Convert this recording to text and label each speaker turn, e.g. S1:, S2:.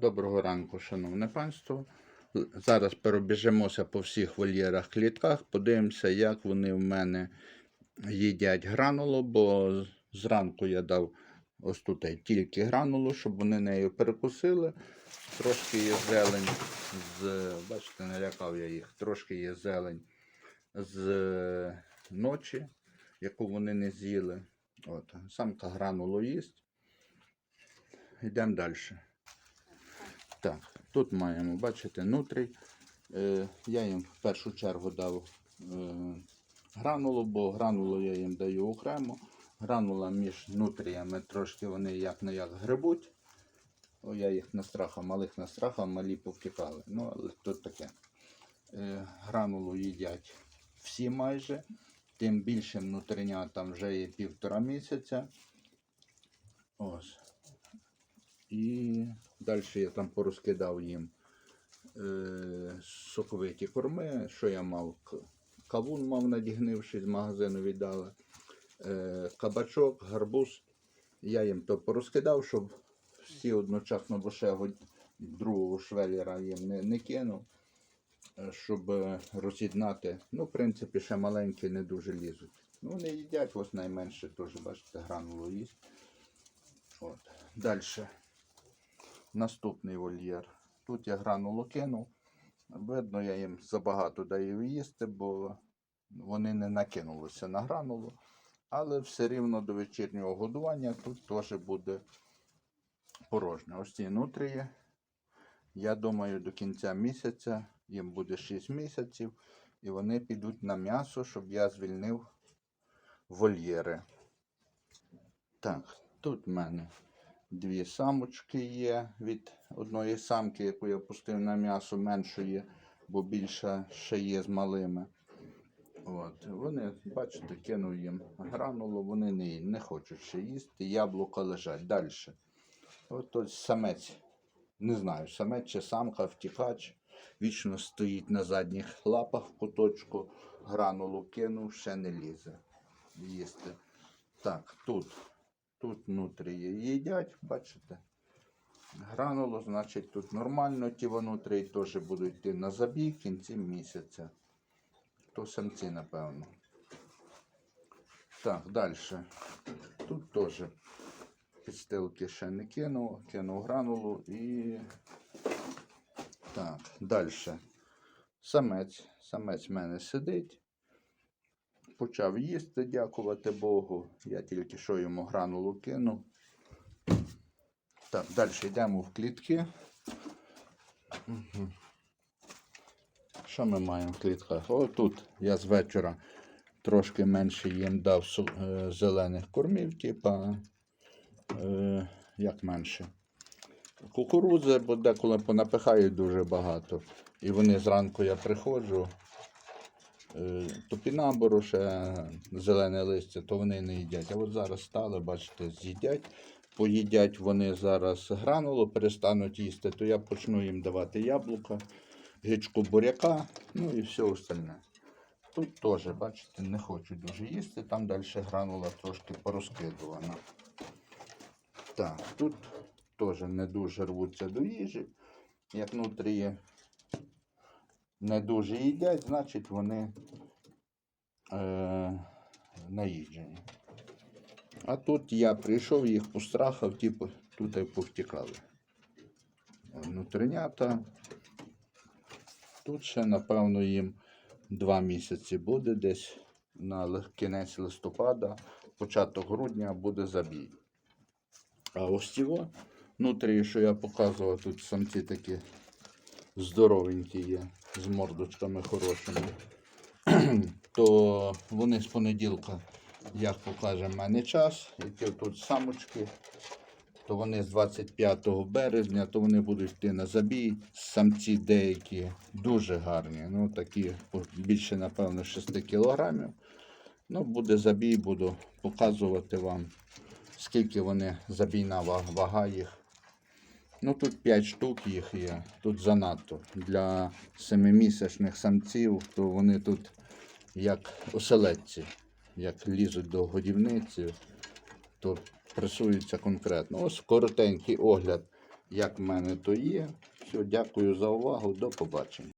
S1: Доброго ранку, шановне панство. Зараз перебіжемося по всіх вольєрах клітках, подивимося, як вони в мене їдять гранулу, бо зранку я дав ось тут тільки гранулу, щоб вони нею перекусили. Трошки є зелень з. Бачите, налякав я їх. Трошки є зелень з ночі, яку вони не з'їли. От, самка гранулу їсть. Йдемо далі. Так, тут маємо, бачите, нутрій. Е, я їм в першу чергу дав е, гранулу, бо гранулу я їм даю окремо. Гранула між нутріями трошки вони як не як грибуть. О, я їх настрахав, малих настрахав, малі повтікали. Ну, але тут таке. Е, гранулу їдять всі майже. Тим більше внутрінятам вже є півтора місяця. Ось. І далі я там порозкидав їм е, соковиті корми, що я мав. Кавун мав надігнивши з магазину віддали. Е, кабачок, гарбуз. Я їм то порозкидав, щоб всі одночасно, бо ще другого швеллера їм не, не кинув, е, щоб е, роз'єднати. Ну, в принципі, ще маленькі не дуже лізуть. Ну, вони їдять, ось найменше теж, бачите, гранулу їсть. От. Далі. Наступний вольєр. Тут я гранулу кинув. Видно, я їм забагато даю їсти, бо вони не накинулися на гранулу. Але все рівно до вечірнього годування тут теж буде порожньо. Ось ці нутрії. Я думаю, до кінця місяця їм буде 6 місяців, і вони підуть на м'ясо, щоб я звільнив вольєри. Так, тут в мене дві самочки є від одної самки, яку я пустив на м'ясо меншої, бо більше ще є з малими. От. Вони, бачите, кинув їм гранулу, вони не, не хочуть ще їсти, яблука лежать. Далі. От ось самець, не знаю, самець чи самка, втікач, вічно стоїть на задніх лапах в куточку, гранулу кинув, ще не лізе їсти. Так, тут Тут внутрі їдять, бачите? Грануло, значить, тут нормально. Ті внутрі теж будуть йти на забій в кінці місяця. То самці, напевно. Так, далі. Тут теж підстилки ще не кинув, кинув гранулу і. Так, далі. Самець. Самець в мене сидить почав їсти, дякувати Богу. Я тільки що йому гранулу кинув. Так, далі йдемо в клітки. Що ми маємо в клітках? О, тут я з вечора трошки менше їм дав е, зелених кормів, типа, е, як менше. Кукурудзи, бо деколи понапихають дуже багато. І вони зранку я приходжу, топінамбуру, ще зелене листя, то вони не їдять. А от зараз стали, бачите, з'їдять. Поїдять вони зараз гранулу, перестануть їсти, то я почну їм давати яблука, гичку буряка, ну і все остальне. Тут теж, бачите, не хочуть дуже їсти, там далі гранула трошки порозкидувана. Так, тут теж не дуже рвуться до їжі. Як внутрі не дуже їдять, значить вони е, наїджені. А тут я прийшов, їх пострахав, типу, тут і повтікали. Внутрінята. Тут ще, напевно, їм два місяці буде десь на кінець листопада, початок грудня буде забій. А ось цього внутрі, що я показував, тут самці такі здоровенькі є, з мордочками хорошими, то вони з понеділка, як покаже в мене час, які тут самочки, то вони з 25 березня, то вони будуть йти на забій. Самці деякі дуже гарні, ну такі більше, напевно, 6 кілограмів. Ну, буде забій, буду показувати вам, скільки вони забійна вага їх. Ну тут 5 штук їх є. Тут занадто. Для семимісячних самців, то вони тут як оселедці, як лізуть до годівниці, то пресуються конкретно. Ось коротенький огляд як в мене то є. Все, дякую за увагу. До побачення.